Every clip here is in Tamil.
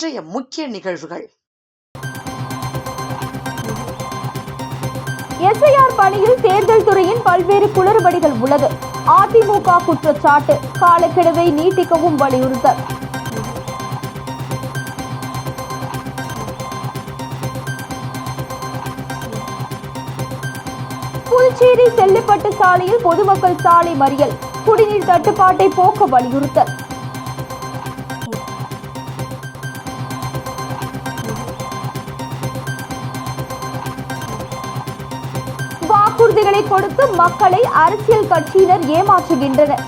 இன்றைய முக்கிய நிகழ்வுகள். எஸ்ஐஆர் பணியில் தேர்தல் துறையின் பல்வேறு குளறுபடிகள் உள்ளது. அதிமுக குற்றச்சாட்டு காலக்கெடுவை நீட்டிக்கவும் வலியுறுத்தல். புதுச்சேரி செல்லுப்பட்டு சாலையில் பொதுமக்கள் சாலை மறியல். குடிநீர் தட்டுப்பாட்டை போக்க வலியுறுத்தல். வாக்குறுதிகளை கொடுத்து மக்களை அரசியல் கட்சியினர் ஏமாற்றுகின்றனர்.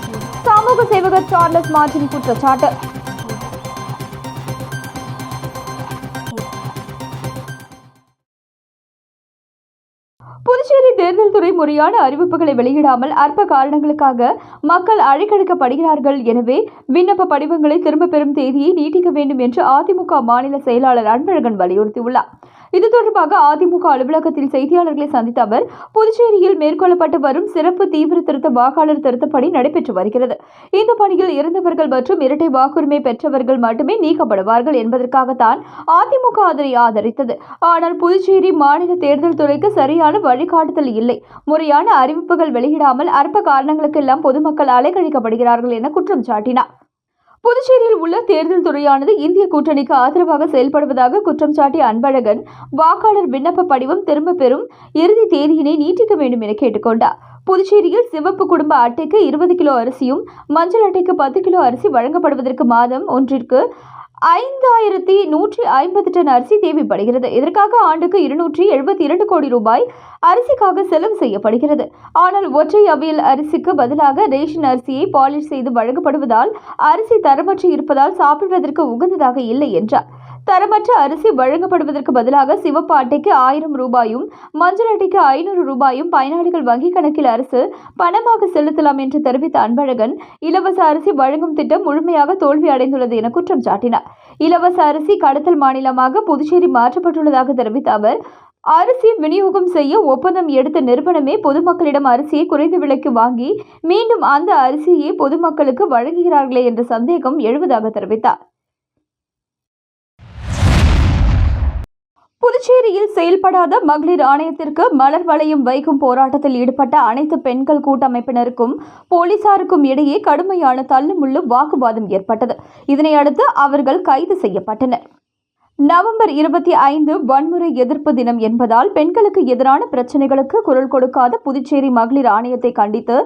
சமூக சேவகர் சார்லஸ் மார்டின் குற்றச்சாட்டு. புதுச்சேரி தேர்தல் துறை முறையான அறிவிப்புகளை வெளியிடாமல் அற்ப காரணங்களுக்காக மக்கள் அழைக்கடுக்கப்படுகிறார்கள் எனவே விண்ணப்ப படிவங்களை திரும்பப் பெறும் தேதியை நீட்டிக்க வேண்டும் என்று அதிமுக மாநில செயலாளர் அன்பழகன் வலியுறுத்தியுள்ளார். இது தொடர்பாக அதிமுக அலுவலகத்தில் செய்தியாளர்களை சந்தித்த அவர் புதுச்சேரியில் மேற்கொள்ளப்பட்டு வரும் சிறப்பு தீவிர திருத்த வாக்காளர் திருத்த பணி நடைபெற்று வருகிறது. இந்த பணியில் இறந்தவர்கள் மற்றும் இரட்டை வாக்குரிமை பெற்றவர்கள் மட்டுமே நீக்கப்படுவார்கள் என்பதற்காகத்தான் அதிமுக அதனை ஆதரித்தது. ஆனால் புதுச்சேரி மாநில தேர்தல் துறைக்கு சரியான வழிகாட்டுதல் இல்லை. முறையான அறிவிப்புகள் வெளியிடாமல் அற்ப காரணங்களுக்கெல்லாம் பொதுமக்கள் அலைக்கழிக்கப்படுகிறார்கள் என குற்றம் சாட்டினார். புதுச்சேரியில் உள்ள தேர்தல் துறையானது இந்திய கூட்டணிக்கு ஆதரவாக செயல்படுவதாக குற்றம் சாட்டிய அன்பழகன் வாக்காளர் விண்ணப்ப படிவம் திரும்ப பெறும் இறுதி தேதியினை நீட்டிக்க வேண்டும் என கேட்டுக்கொண்டார். புதுச்சேரியில் சிவப்பு குடும்ப அட்டைக்கு இருபது கிலோ அரிசியும் மஞ்சள் அட்டைக்கு பத்து கிலோ அரிசி வழங்கப்படுவதற்கு மாதம் ஒன்றிற்கு ஐந்தாயிரத்தி நூற்றி ஐம்பது டன் அரிசி தேவைப்படுகிறது. இதற்காக ஆண்டுக்கு இருநூற்றி எழுபத்தி இரண்டு கோடி ரூபாய் அரிசிக்காக செலவு செய்யப்படுகிறது. ஆனால் ஒற்றை அவியல் அரிசிக்கு பதிலாக ரேஷன் அரிசியை பாலிஷ் செய்து வழங்கப்படுவதால் அரிசி தரமற்று இருப்பதால் சாப்பிடுவதற்கு உகந்ததாக இல்லை என்றார். தரமற்ற அரிசி வழங்கப்படுவதற்கு பதிலாக சிவப்பு அட்டைக்கு ஆயிரம் ரூபாயும் மஞ்சள் அட்டைக்கு ஐநூறு ரூபாயும் பயனாளிகள் வங்கிக் கணக்கில் அரசு பணமாக செலுத்தலாம் என்று தெரிவித்த அன்பழகன் இலவச அரிசி வழங்கும் திட்டம் முழுமையாக தோல்வி அடைந்துள்ளது என குற்றம் சாட்டினார். இலவச அரிசி கடத்தல் மாநிலமாக புதுச்சேரி மாற்றப்பட்டுள்ளதாக தெரிவித்த அவர் அரிசி விநியோகம் செய்ய ஒப்பந்தம் எடுத்த நிறுவனமே பொதுமக்களிடம் அரிசியை குறைந்த விலைக்கு வாங்கி மீண்டும் அந்த அரிசியை பொதுமக்களுக்கு வழங்குகிறார்களே என்ற சந்தேகம் எழுவதாக தெரிவித்தார். புதுச்சேரியில் செயல்படாத மகளிர் ஆணையத்திற்கு மலர் வளையம் வைக்கும் போராட்டத்தில் ஈடுபட்ட அனைத்து பெண்கள் கூட்டமைப்பினருக்கும் போலீசாருக்கும் இடையே கடுமையான தள்ளுமுள்ளு வாக்குவாதம் ஏற்பட்டது. இதனையடுத்து அவர்கள் கைது செய்யப்பட்டனர். நவம்பர் இருபத்தி ஐந்து வன்முறை எதிர்ப்பு தினம் என்பதால் பெண்களுக்கு எதிரான பிரச்சினைகளுக்கு குரல் கொடுக்காத புதுச்சேரி மகளிர் ஆணையத்தை கண்டித்து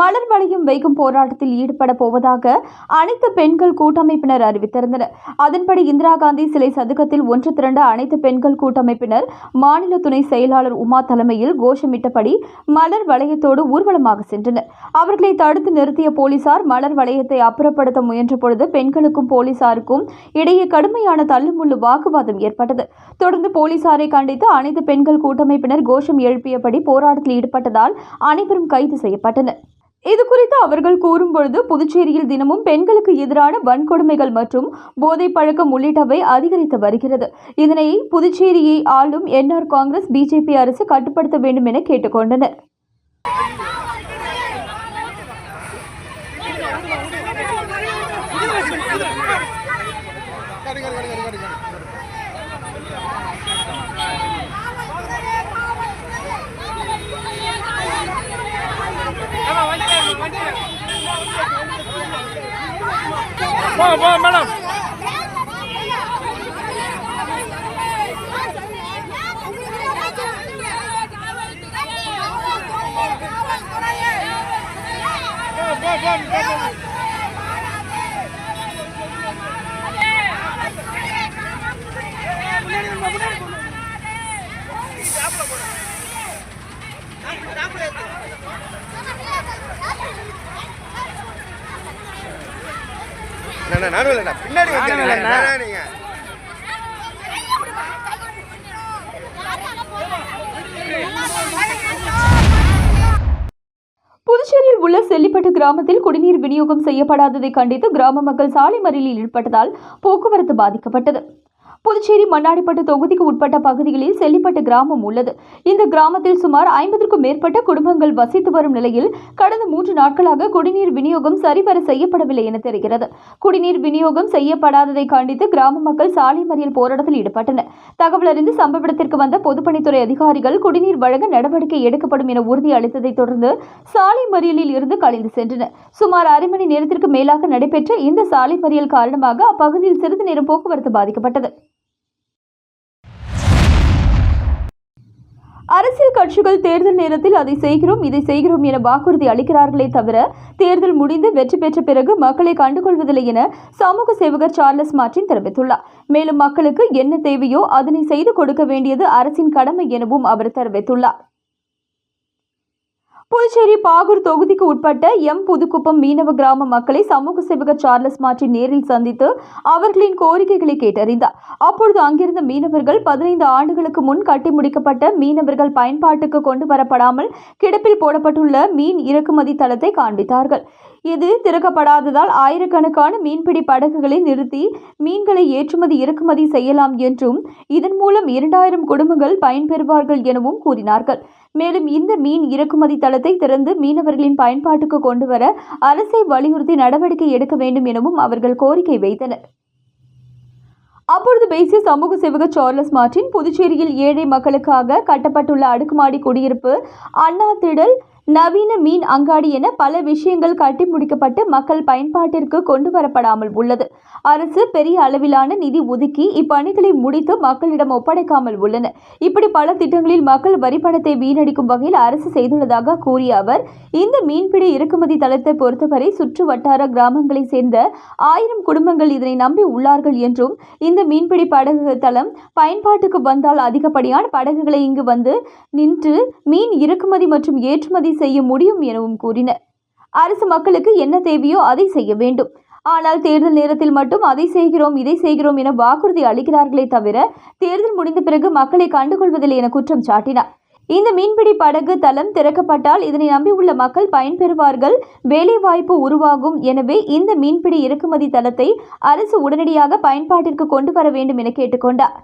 மலர் வளையம் வைக்கும் போராட்டத்தில் ஈடுபட போவதாக அனைத்து பெண்கள் கூட்டமைப்பினர் அறிவித்திருந்தனர். அதன்படி இந்திரா காந்தி சிலை சதுக்கத்தில் ஒன்று திரண்ட அனைத்து பெண்கள் கூட்டமைப்பினர் மாநில துணை செயலாளர் உமா தலைமையில் கோஷமிட்டபடி மலர் வளையத்தோடு ஊர்வலமாக சென்றனர். அவர்களை தடுத்து நிறுத்திய போலீசார் மலர் வளையத்தை அப்புறப்படுத்த முயன்ற பொழுது பெண்களுக்கும் போலீசாருக்கும் இடையே கடுமையான தள்ளுமுள்ளு வாக்குவாதம் ஏற்பட்டது. தொடர்ந்து போலீசாரை கண்டித்து அனைத்து பெண்கள் கூட்டமைப்பினர் கோஷம் எழுப்பியபடி போராட்டத்தில் ஈடுபட்டதால் அனைவரும் கைது செய்யப்பட்டனர். இது குறித்து அவர்கள் கூறும்பொழுது புதுச்சேரியில் தினமும் பெண்களுக்கு எதிரான வன்கொடுமைகள் மற்றும் போதை பழக்கம் உள்ளிட்டவை அதிகரித்து வருகிறது. இதனை புதுச்சேரியை ஆளும் என்ஆர் காங்கிரஸ் பிஜேபி அரசு கட்டுப்படுத்த வேண்டும் என கேட்டுக்கொண்டனர் போ போ மேடம் போ போ போ போ அண்ணா, நானும் இல்லைண்ணா. பின்னாடி வந்துடுறேண்ணா நீங்க? புதுச்சேரியில் உள்ள செல்லிப்பட்டு கிராமத்தில் குடிநீர் விநியோகம் செய்யப்படாததை கண்டித்து கிராம மக்கள் சாலை மறியலில் ஈடுபட்டதால் போக்குவரத்து பாதிக்கப்பட்டது. புதுச்சேரி மண்ணாடிப்பட்டு தொகுதிக்கு உட்பட்ட பகுதிகளில் செல்லிப்பட்டு கிராமம் உள்ளது. இந்த கிராமத்தில் சுமார் ஐம்பதற்கும் மேற்பட்ட குடும்பங்கள் வசித்து வரும் நிலையில் கடந்த மூன்று நாட்களாக குடிநீர் விநியோகம் சரிவர செய்யப்படவில்லை என தெரிகிறது. குடிநீர் விநியோகம் செய்யப்படாததை கண்டித்து கிராம மக்கள் சாலை மறியல் போராட்டத்தில் ஈடுபட்டனர். தகவல் அறிந்து சம்பவ இடத்திற்கு வந்த பொதுப்பணித்துறை அதிகாரிகள் குடிநீர் வழங்க நடவடிக்கை எடுக்கப்படும் என உறுதி அளித்ததைத் தொடர்ந்து சாலை மறியலில் இருந்து கலைந்து சென்றனர். சுமார் அரை மணி நேரத்திற்கு மேலாக நடைபெற்ற இந்த சாலை மறியல் காரணமாக அப்பகுதியில் சிறிது நேரம் போக்குவரத்து பாதிக்கப்பட்டது. அரசியல் கட்சிகள் தேர்தல் நேரத்தில் அதை செய்கிறோம் இதை செய்கிறோம் என வாக்குறுதி அளிக்கிறார்களே தவிர தேர்தல் முடிந்து வெற்றி பெற்ற பிறகு மக்களை கண்டுகொள்வதில்லை என சமூக சேவகர் சார்லஸ் மார்டின் தெரிவித்துள்ளார். மேலும் மக்களுக்கு என்ன தேவையோ அதனை செய்து கொடுக்க வேண்டியது அரசின் கடமை எனவும் அவர் தெரிவித்துள்ளார். புதுச்சேரி பாகூர் தொகுதிக்கு உட்பட்ட எம் புதுக்குப்பம் மீனவ கிராம மக்களை சமூக சேவகர் சார்லஸ் மார்டின் நேரில் சந்தித்து அவர்களின் கோரிக்கைகளை கேட்டறிந்தார். அப்பொழுது அங்கிருந்த மீனவர்கள் பதினைந்து ஆண்டுகளுக்கு முன் கட்டி முடிக்கப்பட்ட மீனவர்கள் பயன்பாட்டுக்கு கொண்டு வரப்படாமல் கிடப்பில் போடப்பட்டுள்ள மீன் இறக்குமதி தளத்தை காண்பித்தார்கள். இது திறக்கப்படாததால் ஆயிரக்கணக்கான மீன்பிடி படகுகளை நிறுத்தி மீன்களை ஏற்றுமதி இறக்குமதி செய்யலாம் என்றும் இதன் மூலம் இரண்டாயிரம் குடும்பங்கள் பயன்பெறுவார்கள் எனவும் கூறினார்கள். மேலும் இந்த மீன் இறக்குமதி தளத்தை திறந்து மீனவர்களின் பயன்பாட்டுக்கு கொண்டு வர அரசை வலியுறுத்தி நடவடிக்கை எடுக்க வேண்டும் எனவும் அவர்கள் கோரிக்கை வைத்தனர். அப்பொழுது பேசிய சமூக சேவகர் சார்லஸ் மார்டின் புதுச்சேரியில் ஏழை மக்களுக்காக கட்டப்பட்டுள்ள அடுக்குமாடி குடியிருப்பு அண்ணா திடல் நவீன மீன் அங்காடி என பல விஷயங்கள் கட்டி முடிக்கப்பட்டு மக்கள் பயன்பாட்டிற்கு கொண்டு வரப்படாமல் உள்ளது. அரசு பெரிய அளவிலான நிதி ஒதுக்கி இப்பணிகளை முடித்து மக்களிடம் ஒப்படைக்காமல் உள்ளன. இப்படி பல திட்டங்களில் மக்கள் வரிப்பணத்தை வீணடிக்கும் வகையில் அரசு செய்துள்ளதாக கூறிய அவர் இந்த மீன்பிடி இறக்குமதி தளத்தை பொறுத்தவரை சுற்று வட்டார கிராமங்களைச் சேர்ந்த ஆயிரம் குடும்பங்கள் இதனை நம்பி உள்ளார்கள் என்றும் இந்த மீன்பிடி படகு தளம் பயன்பாட்டுக்கு வந்தால் அதிகப்படியான படகுகளை இங்கு வந்து நின்று மீன் இறக்குமதி மற்றும் ஏற்றுமதி செய்ய முடியும் எனவும் கூறினர். அரசு மக்களுக்கு என்ன தேவையோ அதை செய்ய வேண்டும். ஆனால் தேர்தல் நேரத்தில் மட்டும் அதை செய்கிறோம் இதை செய்கிறோம் என வாக்குறுதி அளிக்கிறார்களே தவிர தேர்தல் முடிந்த பிறகு மக்களை கண்டுகொள்வதில்லை என குற்றம் சாட்டினார். இந்த மீன்பிடி படகு தளம் திறக்கப்பட்டால் இதனை நம்பியுள்ள மக்கள் பயன்பெறுவார்கள் வேலைவாய்ப்பு உருவாகும். எனவே இந்த மீன்பிடி இறக்குமதி தளத்தை அரசு உடனடியாக பயன்பாட்டிற்கு கொண்டு வர வேண்டும் என கேட்டுக்கொண்டார்.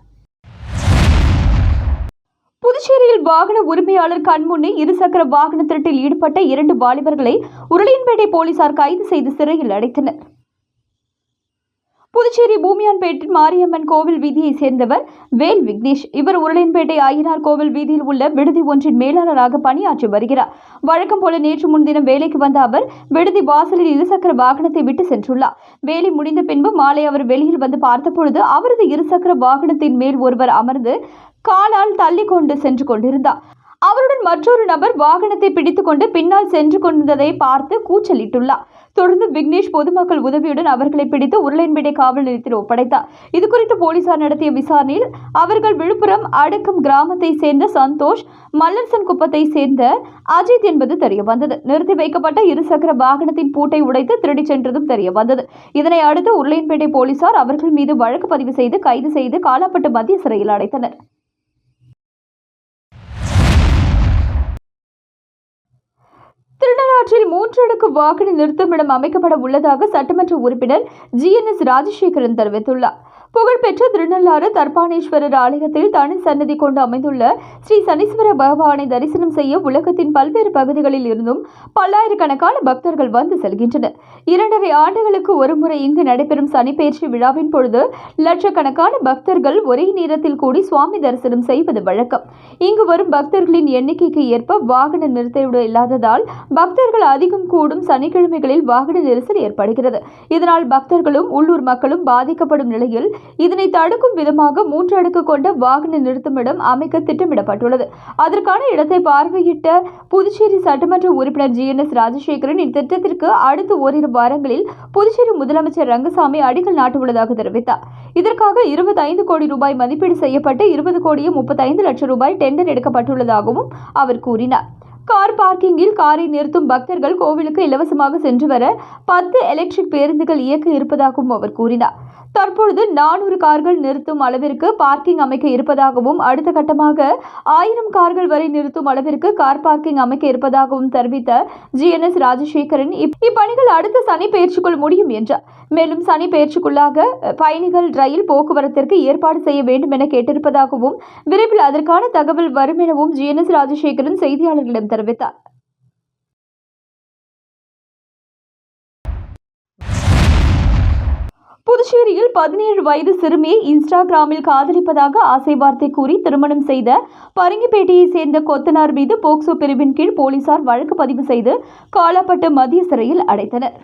புதுச்சேரியில் வாகன உரிமையாளர் கண்முன்னே இருசக்கர வாகன திருட்டில் ஈடுபட்ட இரண்டு வாலிபர்களை உருளையன்பேட்டை போலீசார் கைது செய்து சிறையில் அடைத்தனர். புதுச்சேரி பூமியான்பேட்டில் மாரியம்மன் கோவில் வீதியைச் சேர்ந்தவர் வேல் விக்னேஷ். இவர் உருளையன்பேட்டை ஆயினார் கோவில் வீதியில் உள்ள விடுதி ஒன்றின் மேலாளராக பணியாற்றி வருகிறார். வழக்கம் போல நேற்று முன்தினம் வேலைக்கு வந்த அவர் விடுதி வாசலில் இருசக்கர வாகனத்தை விட்டு சென்றுள்ளார். வேலை முடிந்த பின்பு மாலை அவர் வெளியில் வந்து பார்த்தபொழுது அவரது இருசக்கர வாகனத்தின் மேல் ஒருவர் அமர்ந்து காலால் தள்ளி கொண்டு சென்று கொண்டிருந்தார். அவருடன் மற்றொரு நபர் வாகனத்தை பிடித்துக்கொண்டு பின்னால் சென்று கொண்டதை பார்த்து கூச்சலிட்டுள்ளார். தொடர்ந்து விக்னேஷ் பொதுமக்கள் உதவியுடன் அவர்களை பிடித்து உருளையன்பேட்டை காவல் நிலையத்தில் ஒப்படைத்தார். இதுகுறித்து போலீசார் நடத்திய விசாரணையில் அவர்கள் விழுப்புரம் அடுக்கம் கிராமத்தை சேர்ந்த சந்தோஷ் மல்லர்சன் குப்பத்தை சேர்ந்த அஜித் என்பது தெரிய வந்தது நிறுத்தி வைக்கப்பட்ட இருசக்கர வாகனத்தின் பூட்டை உடைத்து திருடிச் சென்றதும் தெரிய வந்தது இதனை அடுத்து உருளையன்பேட்டை போலீசார் அவர்கள் மீது வழக்கு பதிவு செய்து கைது செய்து காலாப்பட்டு மத்திய சிறையில் அடைத்தனர். அவற்றில் மூன்று அடுக்கு வாகன நிறுத்துமிடம் அமைக்கப்பட உள்ளதாக சட்டமன்ற உறுப்பினர் ஜி என் எஸ் ராஜசேகரன் தெரிவித்துள்ளார். புகழ்பெற்ற திருநள்ளாறு தர்பானேஸ்வரர் ஆலயத்தில் தனி சன்னதி கொண்டு அமைந்துள்ள ஸ்ரீ சனீஸ்வர பகவானை தரிசனம் செய்ய உலகத்தின் பல்வேறு பகுதிகளில் இருந்தும் பல்லாயிரக்கணக்கான பக்தர்கள் வந்து செல்கின்றனர். இரண்டரை ஆண்டுகளுக்கு ஒருமுறை இங்கு நடைபெறும் சனிப்பெயர்ச்சி விழாவின் பொழுது லட்சக்கணக்கான பக்தர்கள் ஒரே நேரத்தில் கூடி சுவாமி தரிசனம் செய்வது வழக்கம். இங்கு வரும் பக்தர்களின் எண்ணிக்கைக்கு ஏற்ப வாகன நிறுத்திவிட இல்லாததால் பக்தர்கள் அதிகம் கூடும் சனிக்கிழமைகளில் வாகன நெரிசல் ஏற்படுகிறது. இதனால் பக்தர்களும் உள்ளூர் மக்களும் பாதிக்கப்படும் நிலையில் இதனை தடுக்கும் விதமாக மூன்று அடுக்கு கொண்ட வாகன நிறுத்துமிடம் அமைக்க திட்டமிடப்பட்டுள்ளது. அதற்கான இடத்தை பார்வையிட்ட புதுச்சேரி சட்டமன்ற உறுப்பினர் ஜி. என். எஸ். ராஜசேகரன் இத்திட்டத்திற்கு அடுத்த ஓரிரு வாரங்களில் புதுச்சேரி முதலமைச்சர் ரங்கசாமி அடிக்கல் நாட்டவுள்ளதாக தெரிவித்தார். இதற்காக இருபத்தைந்து கோடி ரூபாய் மதிப்பீடு செய்யப்பட்டு இருபது கோடியே முப்பத்தைந்து லட்சம் ரூபாய் டெண்டர் எடுக்கப்பட்டுள்ளதாகவும் அவர் கூறினார். கார் பார்க்கிங்கில் காரை நிறுத்தும் பக்தர்கள் கோவிலுக்கு இலவசமாக சென்று வர பத்து எலக்ட்ரிக் பேருந்துகள் இயக்க இருப்பதாகவும் அவர் கூறினார். தற்பொழுது நானூறு கார்கள் நிறுத்தும் அளவிற்கு பார்க்கிங் அமைக்க இருப்பதாகவும் அடுத்த கட்டமாக ஆயிரம் கார்கள் வரை நிறுத்தும் அளவிற்கு கார் பார்க்கிங் அமைக்க இருப்பதாகவும் தெரிவித்த ஜிஎன்எஸ் ராஜசேகரன் இப்- இப்பணிகள் அடுத்த சனி பெயர்ச்சிக்குள் முடியும் என்றார். மேலும் சனி பெயர்ச்சிக்குள்ளாக பயணிகள் ரயில் போக்குவரத்திற்கு ஏற்பாடு செய்ய வேண்டும் என கேட்டிருப்பதாகவும் விரைவில் அதற்கான தகவல் வரும் எனவும் ஜிஎன்எஸ் ராஜசேகரன் செய்தியாளர்களிடம் தெரிவித்தார். புதுச்சேரியில் பதினேழு வயது சிறுமியை இன்ஸ்டாகிராமில் காதலிப்பதாக ஆசை வார்த்தை கூறி திருமணம் செய்த பரங்கிப்பேட்டையைச் சேர்ந்த கொத்தனார் மீது போக்சோ பிரிவின் கீழ் போலீசார் வழக்கு பதிவு செய்து காலாப்பட்டு மத்திய சிறையில் அடைத்தனர்.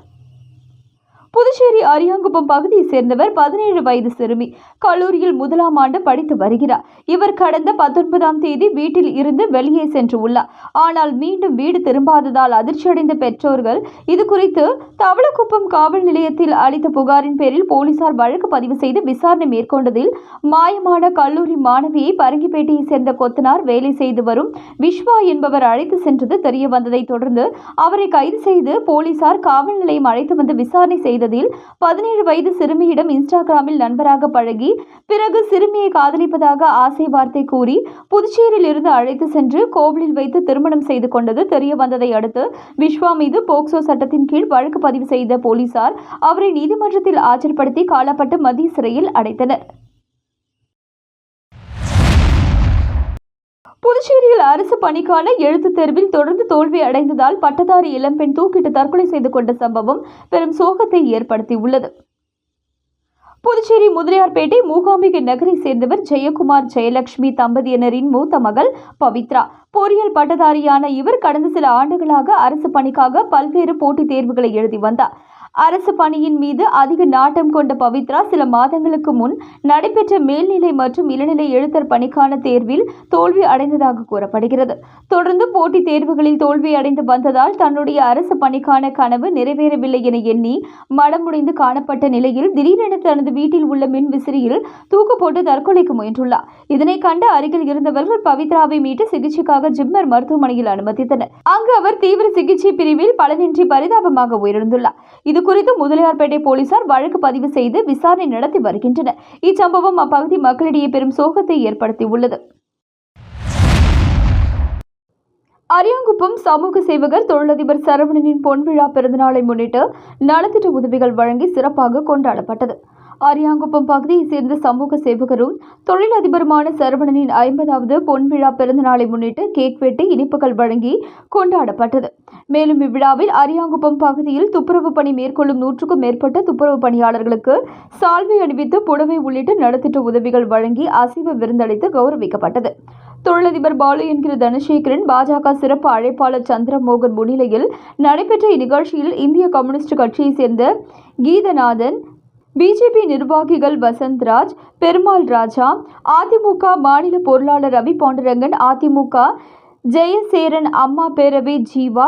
புதுச்சேரி அரியாங்குப்பம் பகுதியைச் சேர்ந்தவர் பதினேழு வயது சிறுமி. கல்லூரியில் முதலாம் ஆண்டு படித்து வருகிறார். இவர் கடந்த பத்தொன்பதாம் தேதி வீட்டில் இருந்து வெளியே சென்று உள்ளார். ஆனால் மீண்டும் வீடு திரும்பாததால் அதிர்ச்சியடைந்த பெற்றோர்கள் இது குறித்து தவளக்குப்பம் காவல் நிலையத்தில் அளித்த புகாரின் பேரில் போலீசார் வழக்கு பதிவு செய்து விசாரணை மேற்கொண்டதில் மாயமான கல்லூரி மாணவியை பரங்கிப்பேட்டையைச் சேர்ந்த கொத்தனார் வேலை செய்து வரும் விஸ்வா என்பவர் அழைத்து சென்றது தெரிய வந்ததை தொடர்ந்து அவரை கைது செய்து போலீசார் காவல் நிலையம் அழைத்து வந்து விசாரணை செய்து செய்ததில் பதினேழு வயது சிறுமியிடம் இன்ஸ்டாகிராமில் நண்பராக பழகி பிறகு சிறுமியை காதலிப்பதாக ஆசை வார்த்தை கூறி புதுச்சேரியில் இருந்து அழைத்து சென்று கோவிலில் வைத்து திருமணம் செய்து கொண்டது தெரிய வந்ததை அடுத்து விஸ்வா மீது போக்சோ சட்டத்தின் கீழ் வழக்கு பதிவு செய்த போலீசார் அவரை நீதிமன்றத்தில் ஆஜர்படுத்தி காலப்பட்டு மத்திய சிறையில் அடைத்தனர். புதுச்சேரியில் அரசு பணிக்கான எழுத்துத் தேர்வில் தொடர்ந்து தோல்வி அடைந்ததால் பட்டதாரி இளம்பெண் தூக்கிட்டு தற்கொலை செய்து கொண்ட சம்பவம் பெரும் சோகத்தை ஏற்படுத்தியுள்ளது. புதுச்சேரி முதலியார்பேட்டை மூகாம்பிகை நகரை சேர்ந்தவர் ஜெயக்குமார் ஜெயலட்சுமி தம்பதியினரின் மூத்த மகள் பவித்ரா. பொறியியல் பட்டதாரியான இவர் கடந்த சில ஆண்டுகளாக அரசு பணிக்காக பல்வேறு போட்டித் தேர்வுகளை எழுதி வந்தார். அரசு பணியின் மீது அதிக நாட்டம் கொண்ட பவித்ரா சில மாதங்களுக்கு முன் நடைபெற்ற மேல்நிலை மற்றும் இளநிலை எழுத்தர் பணிக்கான தேர்வில் தோல்வி அடைந்ததாக கூறப்படுகிறது. தொடர்ந்து போட்டித் தேர்வுகளில் தோல்வி அடைந்து வந்ததால் தன்னுடைய அரசு பணிக்கான கனவு நிறைவேறவில்லை என எண்ணி மடமுடைந்து காணப்பட்ட நிலையில் திடீரென தனது வீட்டில் உள்ள மின் விசிறியில் தூக்கு போட்டு தற்கொலைக்கு முயன்றுள்ளார். இதனை கண்டு அருகில் இருந்தவர்கள் பவித்ராவை மீட்டு சிகிச்சைக்காக ஜிம்மர் மருத்துவமனையில் அனுமதித்தனர். அங்கு அவர் தீவிர சிகிச்சை பிரிவில் பலனின்றி பரிதாபமாக உயிரிழந்துள்ளார். இது குறித்து முதலியார்பேட்டை போலீசார் வழக்கு பதிவு செய்து விசாரணை நடத்தி வருகின்றனர். இச்சம்பவம் அப்பகுதி மக்களிடையே பெரும் சோகத்தை ஏற்படுத்தியுள்ளது. அரியாங்குப்பம் சமூக சேவகர் தொழிலதிபர் சரவணனின் பொன்விழா பிறந்தநாளை முன்னிட்டு நலத்திட்ட உதவிகள் வழங்கி சிறப்பாக கொண்டாடப்பட்டது. அரியாங்குப்பம் பகுதியைச் சேர்ந்த சமூக சேவகரும் தொழிலதிபருமான சரவணனின் ஐம்பதாவது பொன்விழா பிறந்தநாளை முன்னிட்டு கேக் வெட்டி இனிப்புகள் வழங்கி கொண்டாடப்பட்டது. மேலும் இவ்விழாவில் அரியாங்குப்பம் பகுதியில் துப்புரவு பணி மேற்கொள்ளும் நூற்றுக்கும் மேற்பட்ட துப்புரவு பணியாளர்களுக்கு சால்வை அணிவித்து புடவை உள்ளிட்ட நலத்திட்ட உதவிகள் வழங்கி அசைவ விருந்தளித்து கௌரவிக்கப்பட்டது. தொழிலதிபர் பாலு என்கிற தனசேகரன் பாஜக சிறப்பு அழைப்பாளர் சந்திரமோகன் முன்னிலையில் நடைபெற்ற இந்நிகழ்ச்சியில் இந்திய கம்யூனிஸ்ட் கட்சியைச் சேர்ந்த கீதநாதன் பிஜேபி நிர்வாகிகள் வசந்த்ராஜ் பெருமாள் ராஜா அதிமுக மாநில பொருளாளர் ரவி பாண்டுரங்கன் அதிமுக ஜெயசேரன் அம்மா பேரவை ஜீவா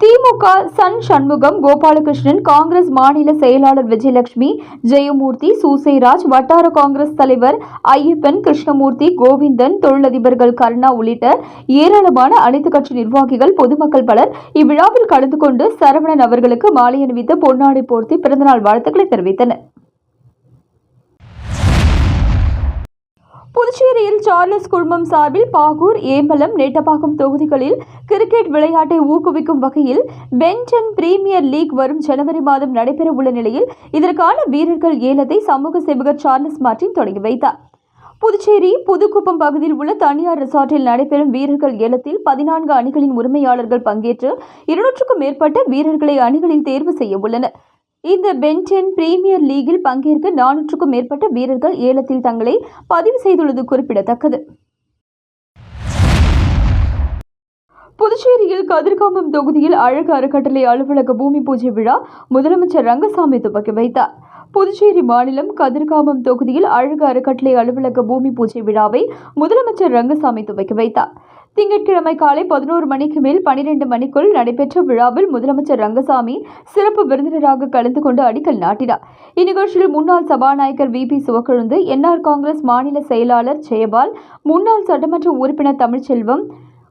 திமுக சன் சண்முகம் கோபாலகிருஷ்ணன் காங்கிரஸ் மாநில செயலாளர் விஜயலட்சுமி ஜெயமூர்த்தி சூசைராஜ் வட்டார காங்கிரஸ் தலைவர் ஐயப்பன் கிருஷ்ணமூர்த்தி கோவிந்தன் தொழிலதிபர்கள் கருணா உள்ளிட்ட ஏராளமான அனைத்து கட்சி நிர்வாகிகள் பொதுமக்கள் பலர் இவ்விழாவில் கலந்து கொண்டு சரவணன் அவர்களுக்கு மாலை அணிவித்து பொன்னாடை போர்த்தி பிறந்தநாள் வாழ்த்துக்களை தெரிவித்தனர். புதுச்சேரியில் சார்லஸ் குழுமம் சார்பில் பாகூர் ஏம்பலம் நெட்டப்பாக்கம் தொகுதிகளில் கிரிக்கெட் விளையாட்டை ஊக்குவிக்கும் வகையில் பென்டன் பிரீமியர் லீக் வரும் ஜனவரி மாதம் நடைபெறவுள்ள நிலையில் இதற்கான வீரர்கள் ஏலத்தை சமூக சேவகர் சார்லஸ் மார்டின் தொடங்கி வைத்தார். புதுச்சேரி புதுக்குப்பம் பகுதியில் உள்ள தனியார் ரிசார்ட்டில் நடைபெறும் வீரர்கள் ஏலத்தில் பதினான்கு அணிகளின் உரிமையாளர்கள் பங்கேற்று இருநூற்றுக்கும் மேற்பட்ட வீரர்களை அணிகளில் தேர்வு செய்ய உள்ளனர். இந்த பென்டென் பிரீமியர் லீகில் பங்கேற்க நானூற்றுக்கும் மேற்பட்ட வீரர்கள் ஏலத்தில் தங்களை பதிவு செய்துள்ளது குறிப்பிடத்தக்கது. புதுச்சேரியில் கதிர்காமம் தொகுதியில் அழகு அறக்கட்டளை அலுவலக பூமி பூஜை விழா முதலமைச்சர் ரங்கசாமி துவக்கி வைத்தார். புதுச்சேரி மாநிலம் கதிர்காமம் தொகுதியில் அழகு அறக்கட்டளை அலுவலக பூமி பூஜை விழாவை முதலமைச்சர் ரங்கசாமி துவக்கி வைத்தார். திங்கட்கிழமை காலை பதினோரு மணிக்கு மேல் பனிரெண்டு மணிக்குள் நடைபெற்ற விழாவில் முதலமைச்சர் ரங்கசாமி சிறப்பு விருந்தினராக கலந்து கொண்டு அடிக்கல் நாட்டினார். இந்நிகழ்ச்சியில் முன்னாள் சபாநாயகர் V P Sivakozhundhu NR Congress மாநில செயலாளர் ஜெயபால் முன்னாள் சட்டமன்ற உறுப்பினர் தமிழ்ச்செல்வம்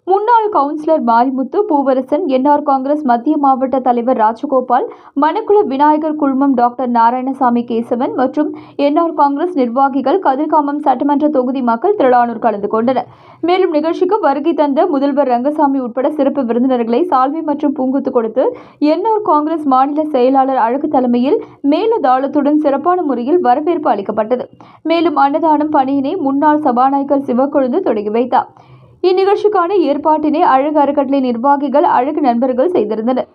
முன்னாள் கவுன்சிலர் மாரிமுத்து பூவரசன் என்ஆர் காங்கிரஸ் மத்திய மாவட்ட தலைவர் ராஜகோபால் மணக்குள விநாயகர் குழுமம் டாக்டர் நாராயணசாமி கேசவன் மற்றும் என்ஆர் காங்கிரஸ் நிர்வாகிகள் கதிர்காமம் சட்டமன்ற தொகுதி மக்கள் திரளானோர் கலந்து கொண்டனர். மேலும் நிகழ்ச்சிக்கு வருகை தந்த முதல்வர் ரங்கசாமி உட்பட சிறப்பு விருந்தினர்களை சால்வை மற்றும் பூங்குத்து கொடுத்து என்ஆர் காங்கிரஸ் மாநில செயலாளர் அழகு தலைமையில் மேலதாளத்துடன் சிறப்பான முறையில் வரவேற்பு அளிக்கப்பட்டது. மேலும் அன்னதானம் பணியினை முன்னாள் சபாநாயகர் சிவக்கொழுந்து தொடங்கி வைத்தார். இந்நிகழ்ச்சிக்கான ஏற்பாட்டினை அழகு அறக்கட்டளை நிர்வாகிகள் அழகு நண்பர்கள் செய்திருந்தனர்.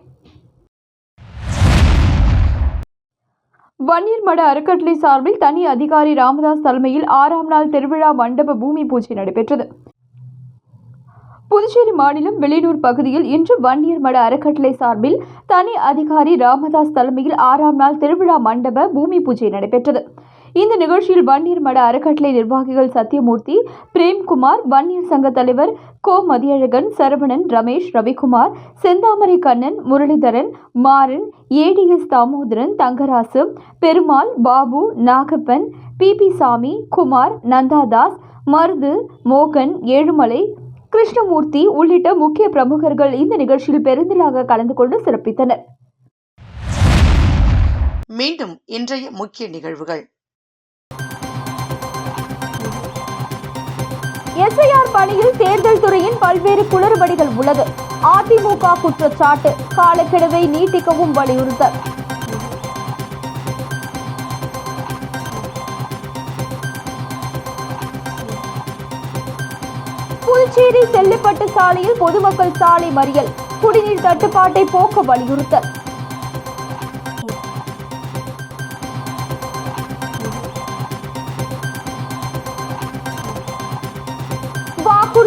வன்னியர் மட அறக்கட்டளை சார்பில் தனி அதிகாரி ராமதாஸ் தலைமையில் ஆறாம் நாள் திருவிழா மண்டப பூமி பூஜை நடைபெற்றது. புதுச்சேரி மாநிலம் வெளியூர் பகுதியில் இன்று வன்னியர் மட அறக்கட்டளை சார்பில் தனி அதிகாரி ராமதாஸ் தலைமையில் ஆறாம் நாள் திருவிழா மண்டப பூமி பூஜை நடைபெற்றது. இந்த நிகழ்ச்சியில் வன்னியர் மட அறக்கட்டளை நிர்வாகிகள் சத்யமூர்த்தி பிரேம்குமார் வன்னியர் சங்க தலைவர் கோ Mathiyazhagan Saravanan Ramesh Ravikumar Senthamarai Kannan Muralidharan Maran ATS Damodaran Thangarasu Perumal Babu Nagappan P P Sami Kumar Nandadas Marudhu மோகன் ஏழுமலை கிருஷ்ணமூர்த்தி உள்ளிட்ட முக்கிய பிரமுகர்கள் இந்த நிகழ்ச்சியில் பெருந்திலாக கலந்து கொண்டு சிறப்பித்தனர். மீண்டும் இன்றைய முக்கிய நிகழ்வுகள். எஸ்ஐஆர் பணியில் தேர்தல் துறையின் பல்வேறு குளறுபடிகள் உள்ளது. அதிமுக குற்றச்சாட்டு காலக்கெடுவை நீட்டிக்கவும் வலியுறுத்தல். புதுச்சேரி செல்லிப்பட்டு சாலையில் பொதுமக்கள் சாலை மறியல். குடிநீர் தட்டுப்பாட்டை போக்க வலியுறுத்தல்.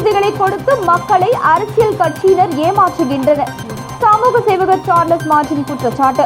வாக்குறுதிகளை கொடுத்து மக்களை அரசியல் கட்சியினர் ஏமாற்றுகின்றனர். சமூக சேவகர் சார்லஸ் மார்டின் குற்றச்சாட்டு.